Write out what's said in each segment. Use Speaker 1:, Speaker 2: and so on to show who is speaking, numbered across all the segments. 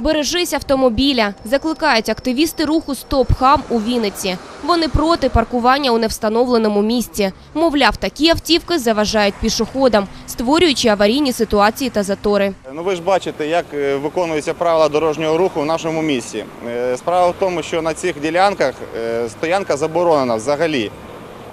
Speaker 1: Бережись автомобіля, закликають активісти руху Стоп Хам у Вінниці. Вони проти паркування у невстановленому місці. Мовляв, такі автівки заважають пішоходам, створюючи аварійні ситуації та затори.
Speaker 2: Ну ви ж бачите, як е, виконуються правила дорожнього руху в нашому місті. Е, Справа в тому, що на цих ділянках е, стоянка заборонена взагалі.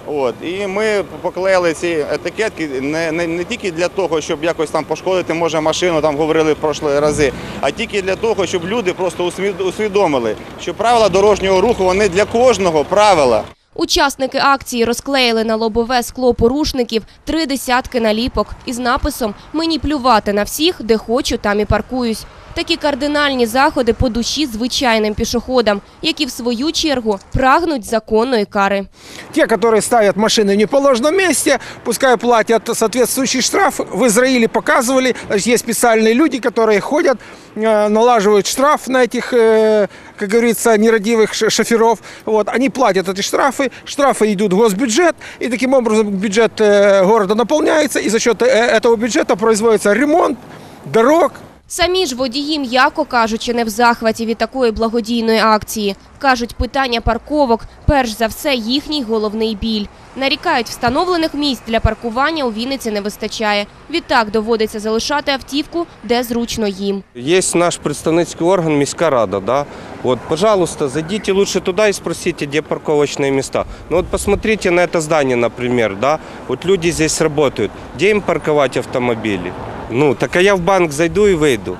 Speaker 2: От. І ми поклеїли ці етикетки не, не, не тільки для того, щоб якось там пошкодити, може, машину, там говорили в прошлі рази, а тільки для того, щоб люди просто усвідомили, що правила дорожнього руху вони для кожного правила.
Speaker 1: Учасники акції розклеїли на лобове скло порушників три десятки наліпок із написом «Мені плювати на всіх, де хочу, там і паркуюсь». Такі кардинальні заходи по душі звичайним пішоходам, які в свою чергу прагнуть законної кари.
Speaker 3: Те, которые ставят машины в неположенном месте, пускай платят соответствующий штраф. В Израиле показывали, значит, есть специальные люди, которые ходят, э, налаживают штраф на этих, э, как говорится, нерадивых ш- шоферов. Вот, они платят эти штрафы, штрафы идут в госбюджет, и таким образом бюджет э, города наполняется, и за счет э, этого бюджета производится ремонт дорог,
Speaker 1: Самі ж водії, м'яко кажучи, не в захваті від такої благодійної акції. Кажуть, питання парковок – перш за все їхній головний біль. Нарікають, встановлених місць для паркування у Вінниці не вистачає. Відтак доводиться залишати автівку, де зручно їм.
Speaker 4: Есть наш представницкий орган міська рада, да. Вот, пожалуйста, зайдите лучше туда и спросите, где парковочные места. Ну вот посмотрите на это здание, например, да. Вот люди здесь работают. Где им парковать автомобили? Ну, так а я в банк зайду и выйду.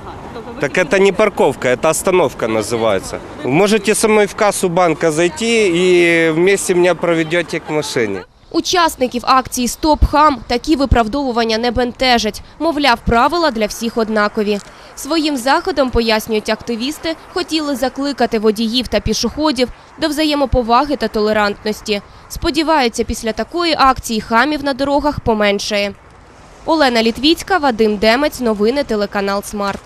Speaker 4: Так это не парковка, это остановка называется. Вы можете со мной в кассу банка зайти и вместе меня проведете к машине.
Speaker 1: Учасників акції «Стоп хам» такі виправдовування не бентежать. Мовляв, правила для всіх однакові. Своїм заходом, пояснюють активісти, хотіли закликати водіїв та пішоходів до взаємоповаги та толерантності. Сподіваються, після такої акції хамів на дорогах поменшає. Олена Літвіцька, Вадим Демець, новини телеканал «Смарт».